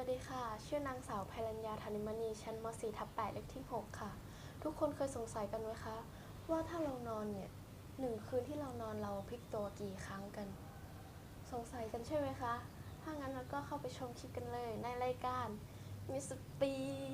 วัสดีค่ะ ชื่อนางสาวไพรัญญาธนิมณีชั้นม .4 ทับ8เลขที่ 6 ค่ะ ทุกคนเคยสงสัยกันไหมคะ ว่าถ้าเรานอนเนี่ยหนึ่งคืนที่เรานอนเราพลิกตัวกี่ครั้งกัน สงสัยกันใช่ไหมคะ ถ้างั้นเราก็เข้าไปชมคลิปกันเลยในรายการมิสปีไป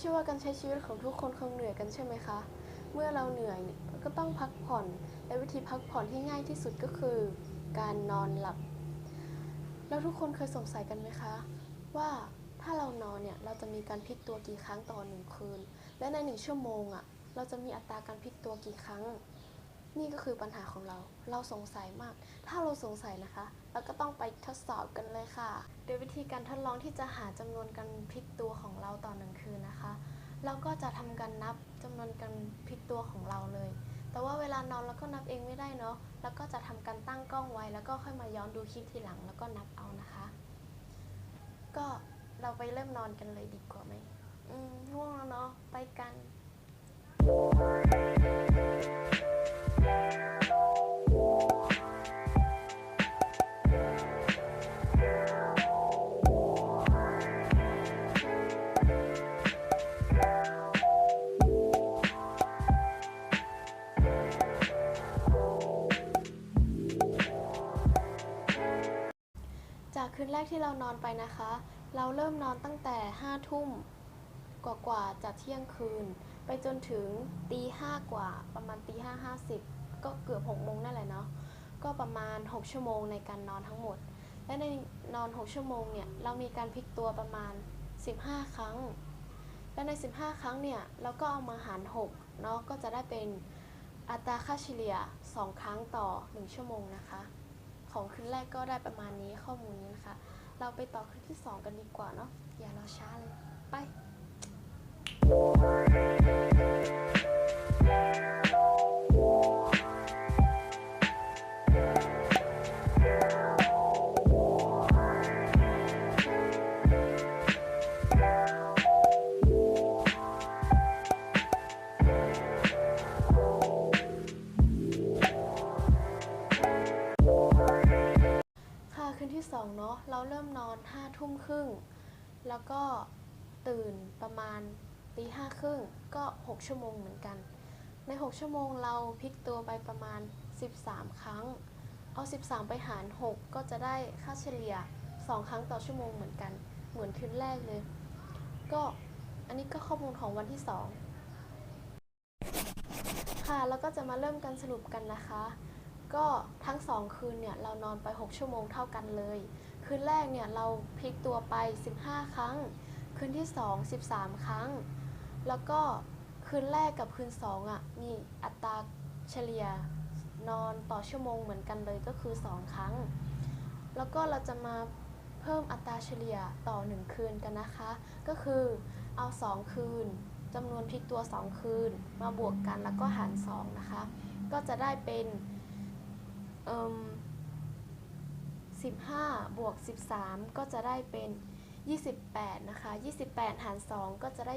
เชื่อว่าการใช้ชีวิตของทุกคนคงเหนื่อยกันใช่ไหมคะ เมื่อเราเหนื่อยเนี่ยก็ต้องพักผ่อน และวิธีพักผ่อนที่ง่ายที่สุดก็คือ การนอนหลับ แล้วทุกคนเคยสงสัยกันไหมคะ ว่าถ้าเรานอนเนี่ยเราจะมีการพลิกตัวกี่ครั้งต่อหนึ่งคืน และในหนึ่งชั่วโมงอะ่ะเราจะมีอัตราการพลิกตัวกี่ครั้ง นี่ก็คือปัญหาของเรา เราสงสัยมาก ถ้าเราสงสัยนะคะ เราก็ต้องไปทดสอบกันเลยค่ะ โดยวิธีการทดลองที่จะหาจำนวนการพลิกตัวของเราต่อหนึ่งคืนนะคะ เราก็จะทำการนับจำนวนการพลิกตัวของเราเลย แต่ว่าเวลานอนเราก็นับเองไม่ได้เนาะ แล้วก็จะทำการตั้งกล้องไว้ แล้วก็ค่อยมาย้อนดูคลิปทีหลัง แล้วก็นับเอานะคะ ก็เราไปเริ่มนอนกันเลยดีกว่าไหมอืมง่วง นแรกที่เรานอนไปนะคะ เราเริ่มนอนตั้งแต่ห้าทุ่มกว่าๆจากเที่ยงคืน ไปจนถึงตีห้ากว่าประมาณตีห้าห้าสิบก็เกือบหกโมงนั่นแหละเนาะก็ประมาณ 6 ชั่วโมงในการนอนทั้งหมด และในนอน 6 ชั่วโมงเนี่ยเรามีการพลิกตัวประมาณ 15 ครั้ง และใน 15 ครั้งเนี่ยเราก็เอามาหาร6เนาะก็จะได้เป็นอัตราค่าเฉลี่ย 2 ครั้งต่อ 1 ชั่วโมงนะคะ ของคืนแรกก็ได้ประมาณนี้ข้อมูลนี้นะคะ เราไปต่อคืนที่ 2 กันดีกว่าเนาะอย่ารอช้าเลย ไป สองเนาะเราเริ่มนอนห้าทุ่มครึ่ง แล้วก็ตื่นประมาณตีห้าครึ่งก็ 6 ชั่วโมงเหมือนกัน ใน 6 ชั่วโมงเราพลิกตัวไปประมาณ 13 ครั้ง เอา 13 ไปหาร 6 ก็จะได้ค่าเฉลี่ย 2 ครั้งต่อชั่วโมงเหมือนกัน เหมือนคืนแรกเลย ก็อันนี้ก็ข้อมูลของวันที่ 2 ค่ะ แล้วก็จะมาเริ่มกันสรุปกันนะคะ ก็ทั้ง 2 คืนเนี่ยเรานอนไป 6 ชั่วโมงเท่ากันเลย คืนแรกเนี่ยเราพลิกตัวไป 15 ครั้ง คืนที่ 2 13 ครั้ง แล้วก็คืนแรกกับคืน2อะมีอัตราเฉลี่ยนอนต่อชั่วโมงเหมือนกันเลยก็คือ 2 ครั้ง แล้วก็เราจะมาเพิ่มอัตราเฉลี่ยต่อ 1 คืนกันนะคะ ก็คือเอา 2 คืนจำนวนพลิกตัว 2 คืน มาบวกกันแล้วก็หาร 2 นะคะ ก็จะได้เป็น 15 บวก 13 ก็จะได้เป็น 28 นะคะ 28 หาร 2 ก็จะได้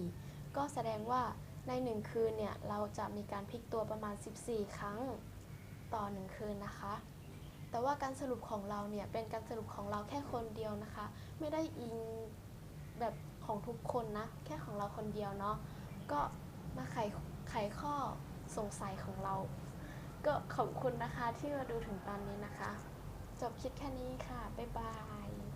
14 ก็แสดงว่าใน 1 คืนเนี่ย เราจะมีการพลิกตัวประมาณ 14 ครั้งต่อ 1 คืนนะคะ แต่ว่าการสรุปของเราเนี่ย เป็นการสรุปของเราแค่คนเดียวนะคะ ไม่ได้อิงแบบของทุกคนนะ แค่ของเราคนเดียวเนาะ ก็มาไขไขข้อสงสัยของเรา ก็ขอบคุณนะคะที่มาดูถึงตอนนี้นะคะ จบคิดแค่นี้ค่ะ บ๊ายบาย